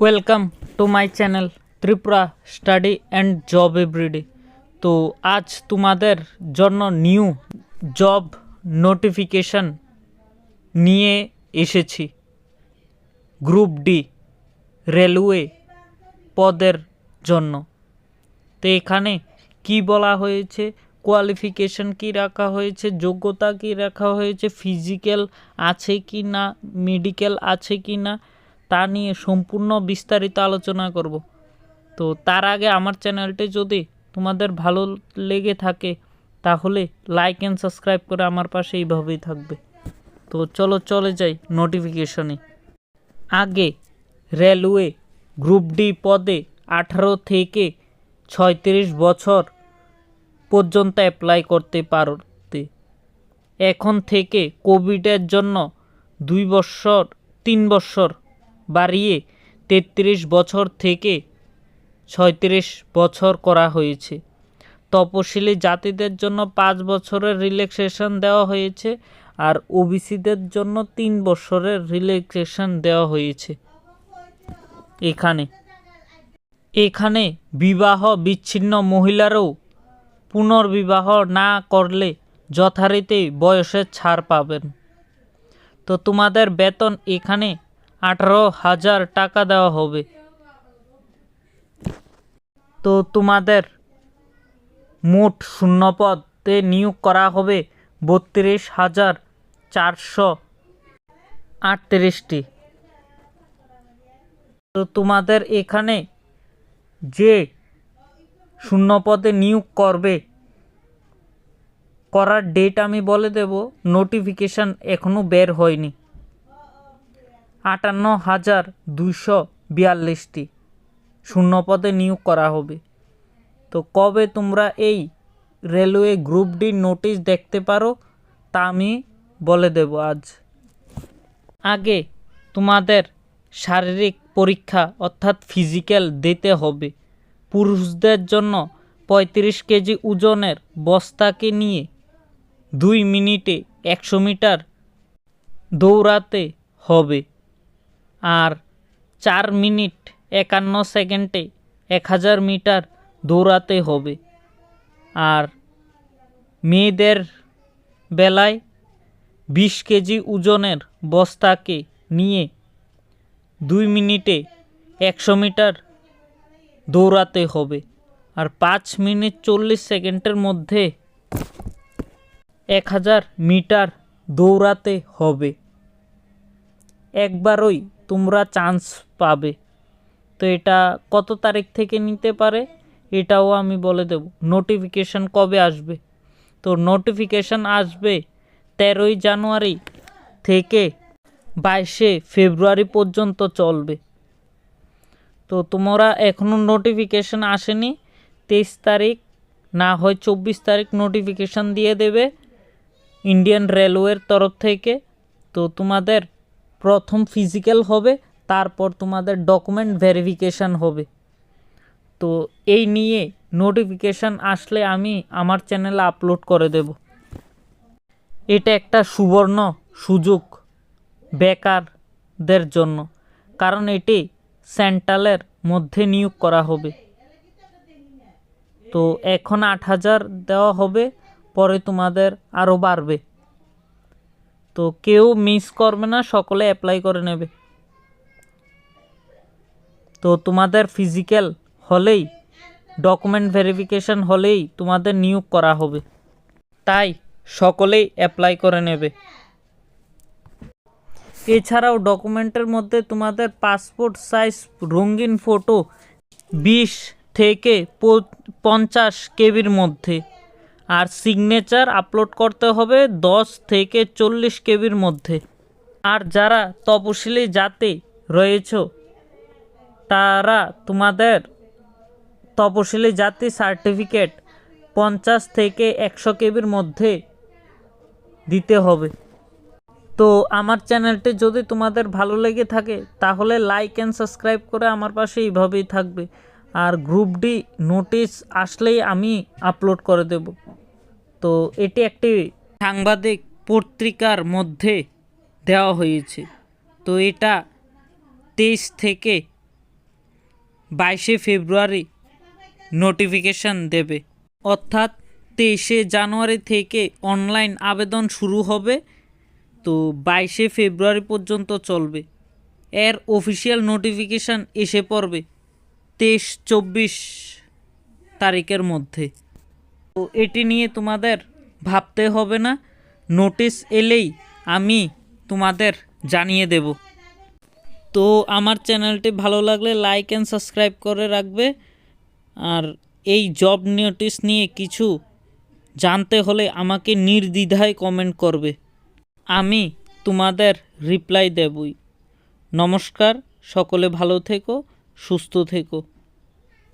Welcome to my channel Tripura study and job everyday তো আজ তোমাদের জন্য নিউ জব নোটিফিকেশন নিয়ে এসেছি। গ্রুপ ডি রেলওয়ে পদের জন্য। তো এখানে কি বলা হয়েছে? কোয়ালিফিকেশন কি রাখা হয়েছে? যোগ্যতা কি রাখা হয়েছে? ফিজিক্যাল আছে কি না মেডিকেল আছে কি না তা নিয়ে সম্পূর্ণ বিস্তারিত আলোচনা করব। তো তার আগে আমার চ্যানেলটি যদি তোমাদের ভালো লেগে থাকে, তাহলে লাইক অ্যান্ড সাবস্ক্রাইব করে আমার পাশে এইভাবেই থাকবে। তো চলো, চলে যাই নোটিফিকেশনে আগে রেলওয়ে গ্রুপ ডি পদে আঠারো থেকে ছয়ত্রিশ বছর পর্যন্ত অ্যাপ্লাই করতে পারতে। এখন থেকে কোভিডের জন্য দুই বছর, তিন বছর বাড়িয়ে তেত্রিশ বছর থেকে ছয়ত্রিশ বছর করা হয়েছে। তপশিলি জাতিদের জন্য পাঁচ বছরের রিল্যাক্সেশন দেওয়া হয়েছে আর ওবিসিদের জন্য তিন বছরের রিল্যাক্সেশন দেওয়া হয়েছে। এখানে এখানে বিবাহ বিচ্ছিন্ন মহিলারাও পুনর্বিবাহ না করলে যথারীতি বয়সের ছাড় পাবেন। তো তোমাদের বেতন এখানে আঠারো হাজার টাকা দেওয়া হবে। তো তোমাদের মোট শূন্যপদে নিয়োগ করা হবে বত্রিশ হাজার চারশো আটত্রিশটি। তো তোমাদের এখানে যে শূন্যপদে নিয়োগ করবে, করার ডেট আমি বলে দেব নোটিফিকেশান এখনও বের হয়নি। আটান্ন হাজার দুইশো বিয়াল্লিশটি শূন্যপদে নিয়োগ করা হবে। তো কবে তোমরা এই রেলওয়ে গ্রুপ ডি নোটিশ দেখতে পারো, তা আমি বলে দেব আজ। আগে তোমাদের শারীরিক পরীক্ষা অর্থাৎ ফিজিক্যাল দিতে হবে। পুরুষদের জন্য পঁয়ত্রিশ কেজি ওজনের বস্তাকে নিয়ে দুই মিনিটে একশো মিটার দৌড়াতে হবে। আর চার মিনিট একান্ন সেকেন্ডে এক হাজার মিটার দৌড়াতে হবে। আর মেয়েদের বেলায় বিশ কেজি ওজনের বস্তাকে নিয়ে দুই মিনিটে একশো মিটার দৌড়াতে হবে। আর পাঁচ মিনিট চল্লিশ সেকেন্ডের মধ্যে এক হাজার মিটার দৌড়াতে হবে। একবারই তোমরা চান্স পাবে। তো এটা কত তারিখ থেকে নিতে পারে? এটাও আমি বলে দেব। নোটিফিকেশান কবে আসবে? তো নোটিফিকেশান আসবে তেরোই জানুয়ারি থেকে বাইশে ফেব্রুয়ারি পর্যন্ত চলবে। তো তোমরা এখনও নোটিফিকেশান আসেনি। তেইশ তারিখ না হয় চব্বিশ তারিখ নোটিফিকেশান দিয়ে দেবে। ইন্ডিয়ান রেলওয়ের তরফ থেকে। তো তোমাদের প্রথম ফিজিক্যাল হবে, তারপর তোমাদের ডকুমেন্ট ভেরিফিকেশান হবে। তো এই নিয়ে নোটিফিকেশান আসলে আমি আমার চ্যানেলে আপলোড করে দেব। এটা একটা সুবর্ণ সুযোগ বেকারদের জন্য, কারণ এটি সেন্ট্রালের মধ্যে নিয়োগ করা হবে। তো এখন আট হাজার দেওয়া হবে, পরে তোমাদের আরও বাড়বে। তো কেউ মিস করবে না, সকলে অ্যাপ্লাই করে নেবে। তো তোমাদের ফিজিক্যাল হলেই ডকুমেন্ট ভেরিফিকেশন হলেই তোমাদের নিয়োগ করা হবে। তাই সকলেই অ্যাপ্লাই করে নেবে। এছাড়াও ডকুমেন্টের মধ্যে তোমাদের পাসপোর্ট সাইজ রঙিন ফটো বিশ থেকে পঞ্চাশ কেবির মধ্যে। আর সিগনেচার আপলোড করতে হবে দশ থেকে চল্লিশ কেবির মধ্যে। আর যারা তপশিলি জাতি রয়েছ, তারা তোমাদের তপশিলি জাতি সার্টিফিকেট পঞ্চাশ থেকে একশো কেবির মধ্যে দিতে হবে। তো আমার চ্যানেলটি যদি তোমাদের ভালো লেগে থাকে, তাহলে লাইক অ্যান্ড সাবস্ক্রাইব করে আমার পাশে এইভাবেই থাকবে। আর গ্রুপ ডি নোটিশ আসলেই আমি আপলোড করে দেব। তো এটি একটি সাংবাদিক পত্রিকার মধ্যে দেওয়া হয়েছে। তো এটা তেইশ থেকে বাইশে ফেব্রুয়ারি নোটিফিকেশান দেবে। অর্থাৎ তেইশে জানুয়ারি থেকে অনলাইন আবেদন শুরু হবে। তো বাইশে ফেব্রুয়ারি পর্যন্ত চলবে। এর অফিসিয়াল নোটিফিকেশান এসে পড়বে। তেইশ, চব্বিশ তারিখের মধ্যে। তো এটি নিয়ে তোমাদের ভাবতে হবে না। নোটিশ এলেই আমি তোমাদের জানিয়ে দেব। তো আমার চ্যানেলটি ভালো লাগলে লাইক অ্যান্ড সাবস্ক্রাইব করে রাখবে। আর এই জব নোটিশ নিয়ে কিছু জানতে হলে আমাকে নির্দ্বিধায় কমেন্ট করবে। আমি তোমাদের রিপ্লাই দেবই। নমস্কার, সকলে ভালো থেকো। সুস্থ থেকো।